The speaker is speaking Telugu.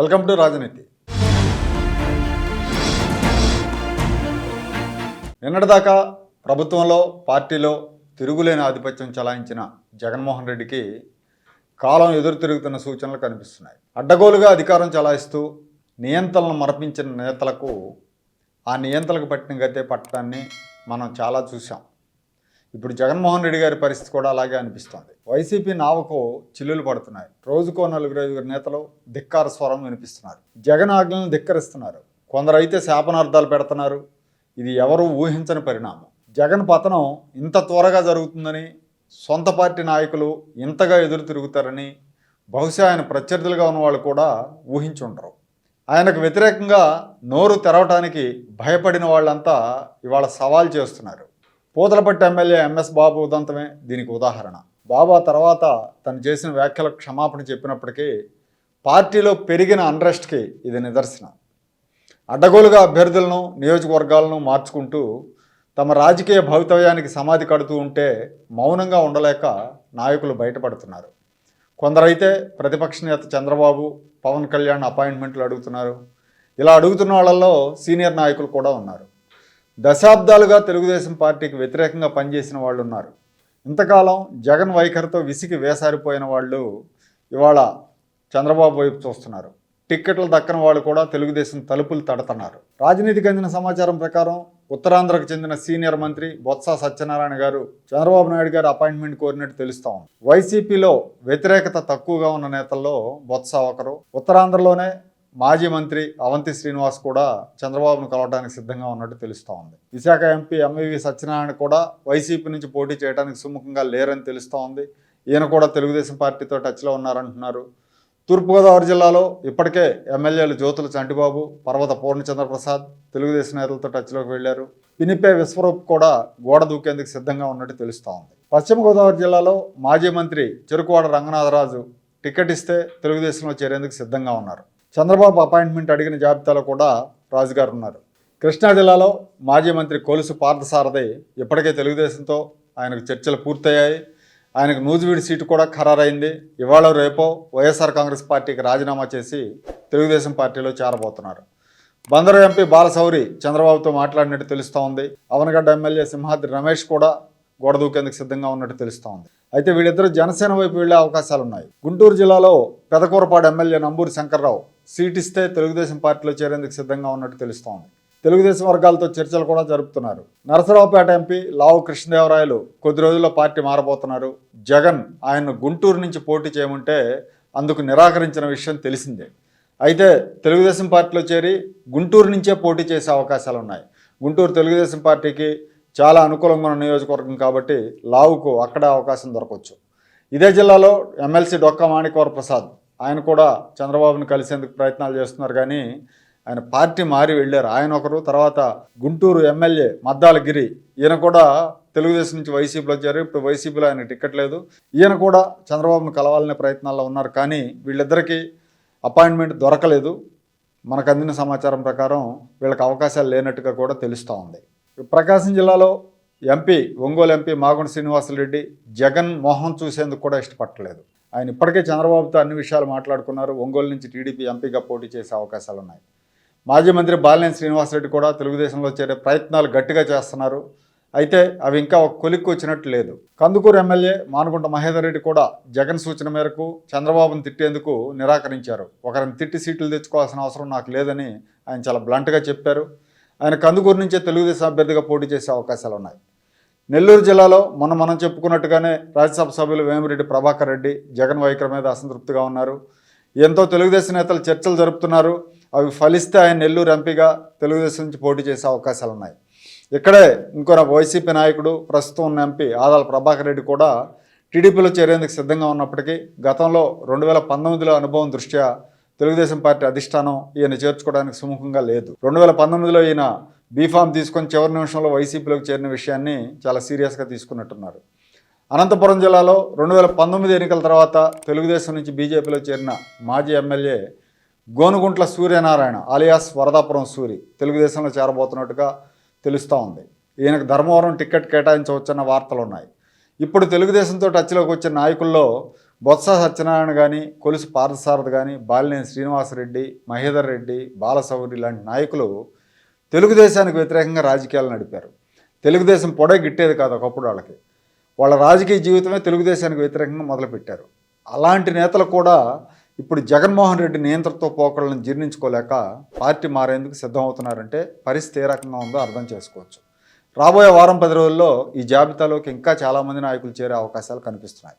వెల్కమ్ టు రాజనీతి. నిన్నటిదాకా ప్రభుత్వంలో పార్టీలో తిరుగులేని ఆధిపత్యం చలాయించిన జగన్మోహన్ రెడ్డికి కాలం ఎదురు తిరుగుతున్న సూచనలు కనిపిస్తున్నాయి. అడ్డగోలుగా అధికారం చలాయిస్తూ నియంత్రణను మరపించిన నేతలకు ఆ నియంత్రణకు పట్టిన గతే పట్టడాన్ని మనం చాలా చూసాం ఇప్పుడు జగన్మోహన్ రెడ్డి గారి పరిస్థితి కూడా అలాగే అనిపిస్తోంది. వైసీపీ నావకు చిల్లులు పడుతున్నాయి. రోజుకో నలుగురు ఐదుగురు నేతలు ధిక్కార స్వరం వినిపిస్తున్నారు. జగన్ ఆజ్ఞలను ధిక్కరిస్తున్నారు. కొందరైతే శాపనార్థాలు పెడుతున్నారు. ఇది ఎవరూ ఊహించని పరిణామం. జగన్ పతనం ఇంత త్వరగా జరుగుతుందని సొంత పార్టీ నాయకులు ఇంతగా ఎదురు తిరుగుతారని బహుశా ఆయన ప్రత్యర్థులుగా ఉన్న వాళ్ళు కూడా ఊహించుండరు ఆయనకు వ్యతిరేకంగా నోరు తెరవటానికి భయపడిన వాళ్ళంతా ఇవాళ సవాల్ చేస్తున్నారు. పూతలపట్టి ఎమ్మెల్యే ఎంఎస్ బాబు ఉదంతమే దీనికి ఉదాహరణ. బాబా తర్వాత తను చేసిన వ్యాఖ్యలకు క్షమాపణ చెప్పినప్పటికీ పార్టీలో పెరిగిన అన్రెస్ట్కి ఇది నిదర్శనం. అడ్డగోలుగా అభ్యర్థులను నియోజకవర్గాలను మార్చుకుంటూ తమ రాజకీయ భవితవ్యానికి సమాధి కడుతూ ఉంటే మౌనంగా ఉండలేక నాయకులు బయటపడుతున్నారు. కొందరైతే ప్రతిపక్ష నేత చంద్రబాబు పవన్ కళ్యాణ్ అపాయింట్మెంట్లు అడుగుతున్నారు. ఇలా అడుగుతున్న వాళ్ళల్లో సీనియర్ నాయకులు కూడా ఉన్నారు. దశాబ్దాలుగా తెలుగుదేశం పార్టీకి వ్యతిరేకంగా పనిచేసిన వాళ్ళు ఉన్నారు. ఇంతకాలం జగన్ వైఖరితో విసిగి వేసారిపోయిన వాళ్ళు ఇవాళ చంద్రబాబు వైపు చూస్తున్నారు. టిక్కెట్లు దక్కని వాళ్ళు కూడా తెలుగుదేశం తలుపులు తడుతున్నారు. రాజనీతికి అందిన సమాచారం ప్రకారం ఉత్తరాంధ్రకు చెందిన సీనియర్ మంత్రి బొత్స సత్యనారాయణ గారు చంద్రబాబు నాయుడు గారు అపాయింట్మెంట్ కోరినట్టు తెలుస్తా ఉంది. వైసీపీలో వ్యతిరేకత తక్కువగా ఉన్న నేతల్లో బొత్స ఒకరు. ఉత్తరాంధ్రలోనే మాజీ మంత్రి అవంతి శ్రీనివాస్ కూడా చంద్రబాబును కలవడానికి సిద్ధంగా ఉన్నట్టు తెలుస్తూ ఉంది. విశాఖ ఎంపీ ఎంవివి సత్యనారాయణ కూడా వైసీపీ నుంచి పోటీ చేయడానికి సుముఖంగా లేరని తెలుస్తూ ఉంది. ఈయన కూడా తెలుగుదేశం పార్టీతో టచ్లో ఉన్నారంటున్నారు. తూర్పుగోదావరి జిల్లాలో ఇప్పటికే ఎమ్మెల్యేలు జ్యోతుల చంటిబాబు పర్వత పూర్ణచంద్రప్రసాద్ తెలుగుదేశం నేతలతో టచ్లోకి వెళ్ళారు పినిపే విశ్వరూప్ కూడా గోడ దూకేందుకు సిద్ధంగా ఉన్నట్టు తెలుస్తూ ఉంది. పశ్చిమ గోదావరి జిల్లాలో మాజీ మంత్రి చెరుకువాడ రంగనాథరాజు టికెట్ ఇస్తే తెలుగుదేశంలో చేరేందుకు సిద్ధంగా ఉన్నారు. చంద్రబాబు అపాయింట్మెంట్ అడిగిన జాబితాలో కూడా రాజుగారు ఉన్నారు. కృష్ణా జిల్లాలో మాజీ మంత్రి కొలుసు పార్థసారథి ఇప్పటికే తెలుగుదేశంతో ఆయనకు చర్చలు పూర్తయ్యాయి. ఆయనకు నూజివీడి సీటు కూడా ఖరారైంది. ఇవాళ రేపో వైఎస్ఆర్ కాంగ్రెస్ పార్టీకి రాజీనామా చేసి తెలుగుదేశం పార్టీలో చేరబోతున్నారు. బందరు ఎంపీ బాలసౌరి చంద్రబాబుతో మాట్లాడినట్టు తెలుస్తూ ఉంది. అవనగడ్డ ఎమ్మెల్యే సింహాద్రి రమేష్ కూడా గోడ దూకేందుకు సిద్ధంగా ఉన్నట్టు తెలుస్తూ ఉంది. అయితే వీళ్ళిద్దరూ జనసేన వైపు వెళ్ళే అవకాశాలు ఉన్నాయి గుంటూరు జిల్లాలో పెదకూరపాడు ఎమ్మెల్యే నంబూరి శంకర్రావు సీట్ ఇస్తే తెలుగుదేశం పార్టీలో చేరేందుకు సిద్ధంగా ఉన్నట్టు తెలుస్తోంది. తెలుగుదేశం వర్గాలతో చర్చలు కూడా జరుపుతున్నారు. నరసరావుపేట ఎంపీ లావు కృష్ణదేవరాయలు కొద్ది రోజుల్లో పార్టీ మారబోతున్నారు. జగన్ ఆయన గుంటూరు నుంచి పోటీ చేయమంటే అందుకు నిరాకరించిన విషయం తెలిసిందే. అయితే తెలుగుదేశం పార్టీలో చేరి గుంటూరు నుంచే పోటీ చేసే అవకాశాలు ఉన్నాయి. గుంటూరు తెలుగుదేశం పార్టీకి చాలా అనుకూలంగా ఉన్న నియోజకవర్గం కాబట్టి లావుకు అక్కడే అవకాశం దొరకవచ్చు ఇదే జిల్లాలో ఎమ్మెల్సీ డొక్క మాణికవర ప్రసాద్ ఆయన కూడా చంద్రబాబును కలిసేందుకు ప్రయత్నాలు చేస్తున్నారు కానీ ఆయన పార్టీ మారి వెళ్ళారు. ఆయన ఒకరు తర్వాత గుంటూరు ఎమ్మెల్యే మద్దాల గిరి ఈయన కూడా తెలుగుదేశం నుంచి వైసీపీలో వచ్చారు. ఇప్పుడు వైసీపీలో ఆయన టికెట్ లేదు. ఈయన కూడా చంద్రబాబును కలవాలనే ప్రయత్నాల్లో ఉన్నారు కానీ వీళ్ళిద్దరికీ అపాయింట్మెంట్ దొరకలేదు. మనకు అందిన సమాచారం ప్రకారం వీళ్ళకి అవకాశాలు లేనట్టుగా కూడా తెలుస్తూ ఉంది. ప్రకాశం జిల్లాలో ఎంపీ ఒంగోలు ఎంపీ మాగుండ శ్రీనివాసరెడ్డి జగన్ మోహన్ చూసేందుకు కూడా ఇష్టపడలేదు ఆయన ఇప్పటికే చంద్రబాబుతో అన్ని విషయాలు మాట్లాడుకున్నారు. ఒంగోలు నుంచి టీడీపీ ఎంపీగా పోటీ చేసే అవకాశాలు ఉన్నాయి. మాజీ మంత్రి బాలినేని శ్రీనివాసరెడ్డి కూడా తెలుగుదేశంలో చేరే ప్రయత్నాలు గట్టిగా చేస్తున్నారు. అయితే అవి ఇంకా ఒక కొలిక్కి వచ్చినట్టు లేదు. కందుకూరు ఎమ్మెల్యే మానుగుంట మహేందర్ రెడ్డి కూడా జగన్ సూచన మేరకు చంద్రబాబును తిట్టేందుకు నిరాకరించారు. ఒకరిని తిట్టి సీట్లు తెచ్చుకోవాల్సిన అవసరం నాకు లేదని ఆయన చాలా బ్లంట్గా చెప్పారు. ఆయన కందుకూరు నుంచే తెలుగుదేశం అభ్యర్థిగా పోటీ చేసే అవకాశాలు ఉన్నాయి. నెల్లూరు జిల్లాలో మొన్న మనం చెప్పుకున్నట్టుగానే రాజ్యసభ సభ్యులు వేమిరెడ్డి ప్రభాకర్ రెడ్డి జగన్ వైఖరి మీద అసంతృప్తిగా ఉన్నారు. ఎంతో తెలుగుదేశం నేతలు చర్చలు జరుపుతున్నారు. అవి ఫలిస్తే ఆయన నెల్లూరు ఎంపీగా తెలుగుదేశం నుంచి పోటీ చేసే అవకాశాలు ఉన్నాయి. ఇక్కడే ఇంకో వైసీపీ నాయకుడు ప్రస్తుతం ఉన్న ఎంపీ ఆదాల ప్రభాకర్ రెడ్డి కూడా టీడీపీలో చేరేందుకు సిద్ధంగా ఉన్నప్పటికీ గతంలో రెండు వేల పంతొమ్మిదిలో అనుభవం దృష్ట్యా తెలుగుదేశం పార్టీ అధిష్టానం ఈయన చేర్చుకోవడానికి సుముఖంగా లేదు. రెండు వేల పంతొమ్మిదిలో ఈయన బీఫామ్ తీసుకొని చివరి నిమిషంలో వైసీపీలోకి చేరిన విషయాన్ని చాలా సీరియస్గా తీసుకున్నట్టున్నారు. అనంతపురం జిల్లాలో రెండు వేల పంతొమ్మిది ఎన్నికల తర్వాత తెలుగుదేశం నుంచి బీజేపీలో చేరిన మాజీ ఎమ్మెల్యే గోనుగుంట్ల సూర్యనారాయణ ఆలియాస్ వరదాపురం సూరి తెలుగుదేశంలో చేరబోతున్నట్టుగా తెలుస్తూ ఉంది. ఈయనకు ధర్మవరం టికెట్ కేటాయించవచ్చన్న వార్తలు ఉన్నాయి ఇప్పుడు తెలుగుదేశంతో టచ్లోకి వచ్చిన నాయకుల్లో బొత్స సత్యనారాయణ కానీ కొలుసు పార్థసారథి కానీ బాలినేని శ్రీనివాసరెడ్డి మహేదర్ రెడ్డి బాలసౌరి లాంటి నాయకులు తెలుగుదేశానికి వ్యతిరేకంగా రాజకీయాలు నడిపారు. తెలుగుదేశం పొడ గిట్టేది కాదు ఒకప్పుడు వాళ్ళకి. వాళ్ళ రాజకీయ జీవితమే తెలుగుదేశానికి వ్యతిరేకంగా మొదలుపెట్టారు. అలాంటి నేతలు కూడా ఇప్పుడు జగన్మోహన్ రెడ్డి నియంత్రణతో పోకడలను జీర్ణించుకోలేక పార్టీ మారేందుకు సిద్ధమవుతున్నారంటే పరిస్థితి ఏ రకంగా ఉందో అర్థం చేసుకోవచ్చు. రాబోయే వారం పది రోజుల్లో ఈ జాబితాలోకి ఇంకా చాలామంది నాయకులు చేరే అవకాశాలు కనిపిస్తున్నాయి.